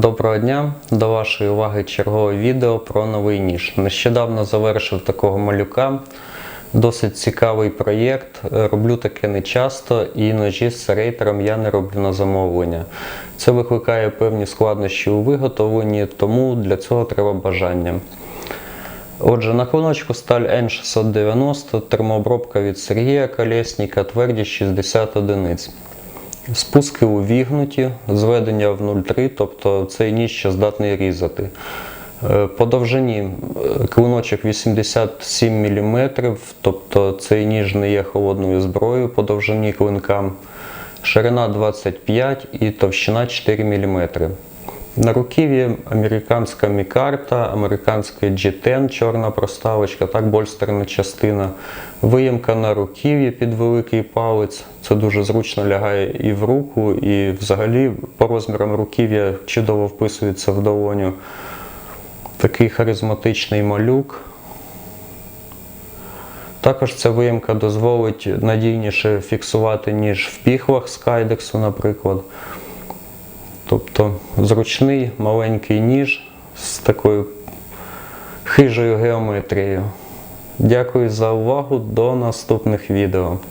Доброго дня! До вашої уваги чергове відео про новий ніж. Нещодавно завершив такого малюка. Досить цікавий проєкт. Роблю таке не часто і ножі з серейтером я не роблю на замовлення. Це викликає певні складнощі у виготовленні, тому для цього треба бажання. Отже, на клиночку сталь N690, термообробка від Сергія Колєсніка, твердість 60 одиниць. Спуски увігнуті, зведення в 0,3, тобто цей ніж ще здатний різати. Е, По довжині е, клиночок 87 мм, тобто цей ніж не є холодною зброєю по довжині клинка. Ширина 25 і товщина 4 мм. На руків'ї американська мікарта, американська G10, чорна проставочка, так больстерна частина, виємка на руків'ї під великий палець. Це дуже зручно лягає і в руку, і взагалі по розмірам руків'я чудово вписується в долоню. Такий харизматичний малюк. Також ця виємка дозволить надійніше фіксувати, ніж в піхвах з кайдексу, наприклад. Тобто зручний маленький ніж з такою хижою геометрією. Дякую за увагу. До наступних відео.